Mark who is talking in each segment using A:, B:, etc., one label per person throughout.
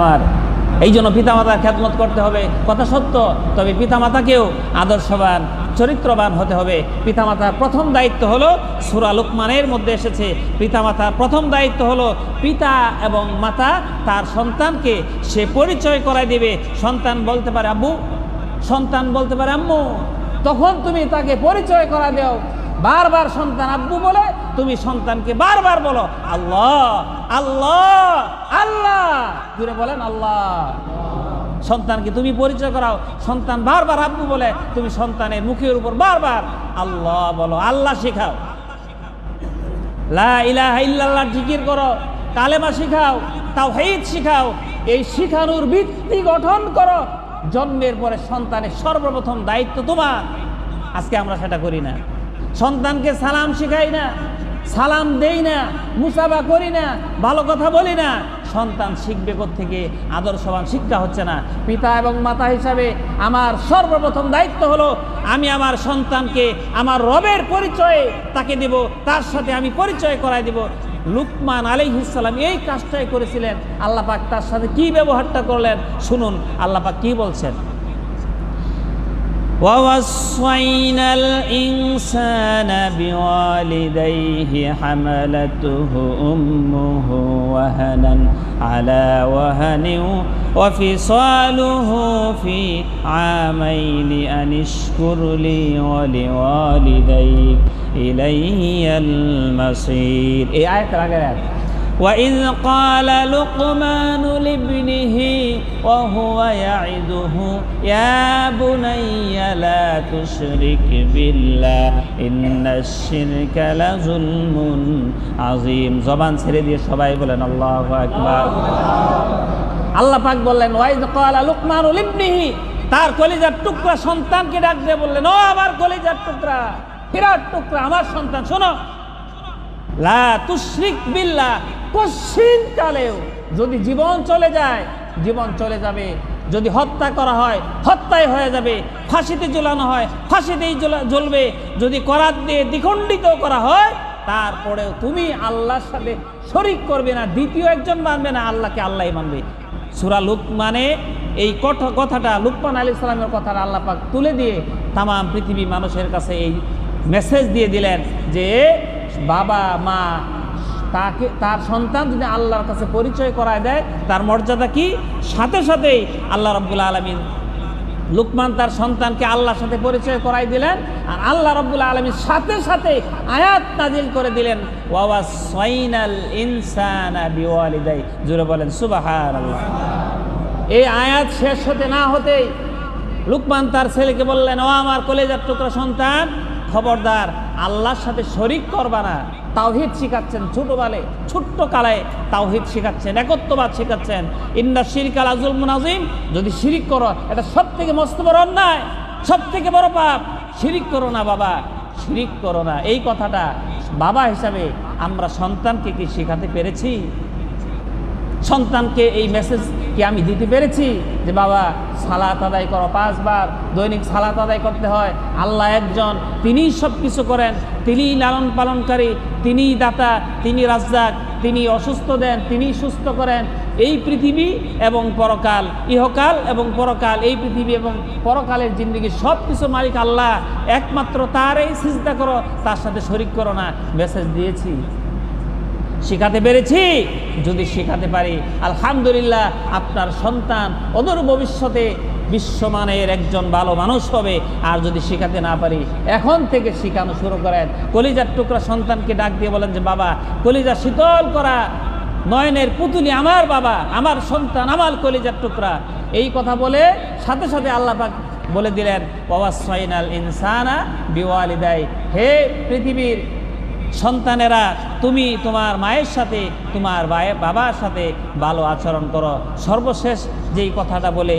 A: আমার এই জন্য পিতামাতার খ্যাতমত করতে হবে। কথা সত্য, তবে পিতামাতাকেও আদর্শবান, চরিত্রবান হতে হবে। পিতামাতার প্রথম দায়িত্ব হলো সুরা লুকমানের মধ্যে এসেছে। পিতামাতার প্রথম দায়িত্ব হলো পিতা এবং মাতা তার সন্তানকে সে পরিচয় করায় দেবে। সন্তান বলতে পারে, আব্বু, সন্তান বলতে পারে, আম্মু, তখন তুমি তাকে পরিচয় করা দাও। বারবার সন্তান আব্বু বলে তুমি সন্তানকে বারবার বলো, আল্লাহ আল্লাহ আল্লাহ। জুড়ে বলেন, আল্লাহ। সন্তানকে তুমি পরিচয় করাও। সন্তান বারবার আব্বু বলে, তুমি সন্তানের মুখের উপর বারবার আল্লাহ বলো, আল্লাহ শেখাও। লা ইলাহা ইল্লাল্লাহ জিকির করো, কালেমা শিখাও, তাওহীদ শিখাও। এই শিখানোর ভিত্তি গঠন করো। জন্মের পরে সন্তানের সর্বপ্রথম দায়িত্ব তোমার। আজকে আমরা সেটা করি না। সন্তানকে সালাম শিখাই না। সালাম দেই না, মুসাফা করি না, ভালো কথা বলি না। সন্তান শিখবে থেকে আদর্শবান শিক্ষা হচ্ছে না। পিতা এবং মাতা হিসাবে আমার সর্বপ্রথম দায়িত্ব হলো, আমি আমার সন্তানকে, আমার রবের পরিচয়ে তাকে দেব, তার সাথে আমি পরিচয় করাই দেব। লুকমান আলাইহিসাল্লাম এই কাজটাই করেছিলেন। আল্লাহ পাক তার সাথে কি ব্যবহারটা করলেন? শুনুন, আল্লাহ পাক কি বলছেন? ووصينا الإنسان بوالديه حملته أمه وهنا على وهن وفصاله في عامين أن اشكر لي ولوالديك إلي المصير. إيه آية وإذ قال لقمان لابنه وهو يعده يا بني لا تشرك بالله إن الشرك لظلم عظيم জবান ছেড়ে দিয়ে সবাই বলেন আল্লাহু আকবার আল্লাহ পাক বললেন ওয়াইদ ক্বালা লুকমান লিবনিহি তার কলিজার টুকরা সন্তানকে ডাক দিয়ে বললেন ও আমার কলিজার টুকরা বিরাট টুকরা আমার সন্তান শোনো কশিন কালেও যদি জীবন চলে যায়, জীবন চলে যাবে। যদি হত্যা করা হয়, হত্যাই হয়ে যাবে। ফাঁসিতে ঝুলানো হয়, ফাঁসিতেই জ্বলবে যদি করাত দিয়ে দ্বিখণ্ডিত করা হয়, তারপরেও তুমি আল্লাহর সাথে শরিক করবে না, দ্বিতীয় একজন মানবে না, আল্লাহকে আল্লাহ মানবে। সুরা লুকমানে এই কথাটা লুকমান আলী সালামের কথাটা আল্লাহ পাক তুলে দিয়ে তাম পৃথিবী মানুষের কাছে এই মেসেজ দিয়ে দিলেন যে বাবা, মা, তাকে, তার সন্তান যদি আল্লাহর কাছে পরিচয় করায় দেয়, তার মর্যাদা কি? সাথে সাথেই আল্লাহ রব্বুল আলমিন লুকমান তার সন্তানকে আল্লাহর সাথে পরিচয় করাই দিলেন, আর আল্লাহ রব্বুল আলমীর সাথে সাথে আয়াত নাজিল করে দিলেন ওয়াওয়া সাইনাল ইনসানা জুড়ে বলেন আল্লাহ এই আয়াত শেষ হতে না হতেই লুকমান তার ছেলেকে বললেন, ও আমার কলেজার টুকরা সন্তান খবরদার, আল্লাহর সাথে শরিক করবা না। তাওহিদ শিখাচ্ছেন ছোটবেলে ছোট্ট কালে তাওহিদ শিখাচ্ছেন, একত্ববাদ শিখাচ্ছেন। ইন্না শিরিকাল আজুল মুনাজিম যদি শিরিক করো, এটা সব থেকে মস্ত বড় অন্যায় সব থেকে বড় পাপ। শিরিক করো না বাবা, শিরিক করো না। এই কথাটা বাবা হিসাবে আমরা সন্তানকে কি শেখাতে পেরেছি? সন্তানকে এই মেসেজ কি আমি দিতে পেরেছি? যে বাবা, সালাত আদায় করো, পাঁচবার দৈনিক সালাত আদায় করতে হয়। আল্লাহ একজন, তিনিই সব কিছু করেন, তিনিই লালন পালনকারী, তিনিই দাতা তিনি রাজ্জাক তিনি অসুস্থ দেন, তিনিই সুস্থ করেন। এই পৃথিবী এবং পরকাল, ইহকাল এবং পরকাল, এই পৃথিবী এবং পরকালের জিন্দগি সব কিছু মালিক আল্লাহ। একমাত্র তারই চিন্তা করো, তার সাথে শরিক করো না। মেসেজ দিয়েছি। শেখাতে পেরেছি। যদি শেখাতে পারি, আলহামদুলিল্লাহ আপনার সন্তান অদূর ভবিষ্যতে বিশ্বমানের একজন ভালো মানুষ হবে। আর যদি শেখাতে না পারি, এখন থেকে শেখানো শুরু করেন। কলিজার টুকরা সন্তানকে ডাক দিয়ে বলেন যে, বাবা, কলিজা শীতল করা, নয়নের পুতুলি আমার বাবা, আমার সন্তান, আমার কলিজার টুকরা। এই কথা বলে সাথে সাথে আল্লাহ পাক বলে দিলেন বাবা সৈনাল ইনসানা বিওয়ালিদাই। হে পৃথিবীর সন্তানেরা, তুমি তোমার মায়ের সাথে, তোমার বাবার সাথে ভালো আচরণ করো। সর্বশেষ যেই কথাটা বলে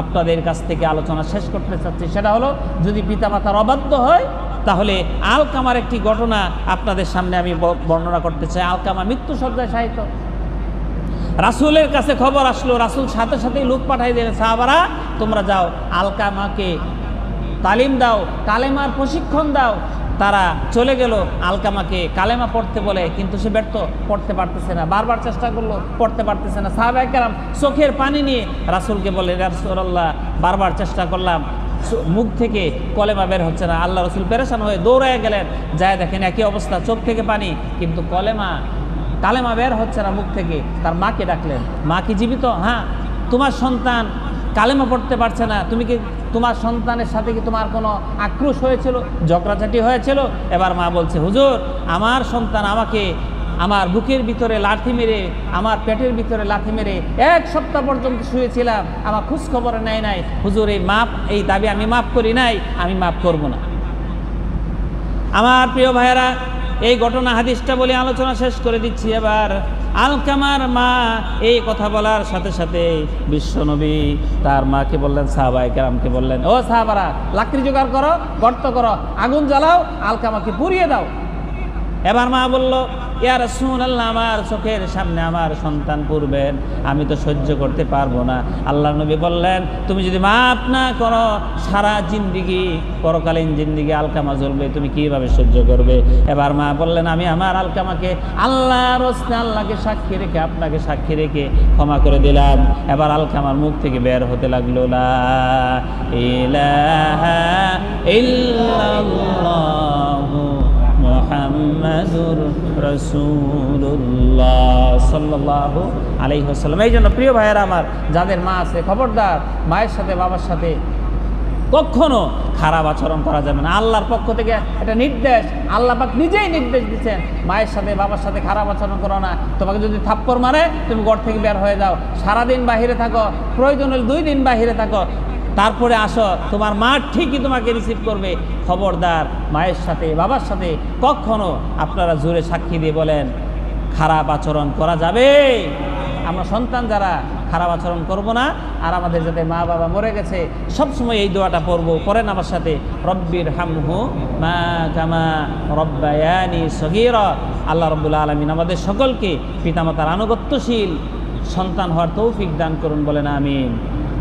A: আপনাদের কাছ থেকে আলোচনা শেষ করতে চাচ্ছি, সেটা হলো, যদি পিতামাতার অবাধ্য হয়, তাহলে আলকামার একটি ঘটনা আপনাদের সামনে আমি বর্ণনা করতে চাই। আলকামা মৃত্যু সজ্জায় সাহিত্য রাসূলের কাছে খবর আসলো, রাসূল সাথে সাথেই লোক পাঠাই দিলেন। সাহাবারা, তোমরা যাও, আলকামাকে তালিম দাও, কালেমার প্রশিক্ষণ দাও তারা চলে গেল আলকামাকে। কালেমা পড়তে বলে, কিন্তু সে ব্যর্থ, পড়তে পারতেছে না। বারবার চেষ্টা করল, পড়তে পারতেছে না। সাহাবাই কেরাম চোখের পানি নিয়ে রাসুলকে বলে রাসুল্লাহ বারবার চেষ্টা করলাম। মুখ থেকে কলেমা বের হচ্ছে না। আল্লাহ রসুল পেরেশান হয়ে দৌড়ায় গেলেন। যায় দেখেন একই অবস্থা, চোখ থেকে পানি, কিন্তু কলেমা, কালেমা বের হচ্ছে না মুখ থেকে। তার মাকে ডাকলেন, মা কি জীবিত? হ্যাঁ তোমার সন্তান কালেমা পড়তে পারছে না। তুমি কি তোমার সন্তানের সাথে কি তোমার কোনো আক্রোশ হয়েছিল? ঝগড়াঝাটি হয়েছিল? এবার মা বলছে, হুজুর, আমার সন্তান আমাকে আমার বুকের ভিতরে লাথি মেরে, আমার পেটের ভিতরে লাথি মেরে এক সপ্তাহ পর্যন্ত শুয়েছিলাম। আমার খোঁজ খবর নেয় নাই। হুজুর, এই মাপ, এই দাবি আমি মাফ করি নাই, আমি মাফ করব না। আমার প্রিয় ভাইয়েরা, এই ঘটনা, হাদিসটা বলে আলোচনা শেষ করে দিচ্ছি। এবার আলকামার মা, এই কথা বলার সাথে সাথে বিশ্বনবী তার মাকে বললেন সাহাবাই কেরামকে বললেন, ও সাহাবারা, লাকড়ি জোগাড় করো, গর্ত করো, আগুন জ্বালাও, আলকামাকে পুড়িয়ে দাও। এবার মা বলল ইয়ার আল্লাহ আমার চোখের সামনে আমার সন্তান পূর্বেন আমি তো সহ্য করতে পারব না। আল্লাহ নবী বললেন, তুমি যদি মাপ না করো, সারা জিন্দিগি, পরকালীন জিন্দিগি আলকামা জ্বলবে, তুমি কীভাবে সহ্য করবে? এবার মা বললেন, আমি আমার আলকামাকে আল্লাহ হস্তে আল্লাহকে সাক্ষী রেখে, আপনাকে সাক্ষী রেখে ক্ষমা করে দিলাম। এবার আলকামার মুখ থেকে বের হতে লাগল, লা ইলাহা ইল্লাল্লাহু। মোহাম্মদুর রসুল্লাহ সাল্লাহ আলাইহি হাসাল্লাম এই জন্য প্রিয় ভাইয়েরা আমার, যাদের মা আছে, খবরদার, মায়ের সাথে, বাবার সাথে কখনো খারাপ আচরণ করা যাবে না। আল্লাহর পক্ষ থেকে এটা নির্দেশ। আল্লাহ পাক নিজেই নির্দেশ দিচ্ছেন, মায়ের সাথে, বাবার সাথে খারাপ আচরণ করো না। তোমাকে যদি থাপ্পড় মারে, তুমি ঘর থেকে বের হয়ে যাও। সারাদিন বাহিরে থাকো, প্রয়োজন হলে দুই দিন বাহিরে থাকো। তারপরে আসো, তোমার মা ঠিকই তোমাকে রিসিভ করবে। খবরদার, মায়ের সাথে, বাবার সাথে কখনো আপনারা জোরে সাক্ষী দিয়ে বলেন, খারাপ আচরণ করা যাবে। আমরা সন্তান যারা, খারাপ আচরণ করব না, আর আমাদের যাতে মা বাবা মরে গেছে, সবসময় এই দোয়াটা পড়ব। পড়েন আমার সাথে, রব্বির হামহু মা কামা রব্বায়ানি সগির। আল্লাহ রব্বুল আলমিন আমাদের সকলকে পিতামাতার আনুগত্যশীল সন্তান হওয়ার তৌফিক দান করুন বলেন, আমিন।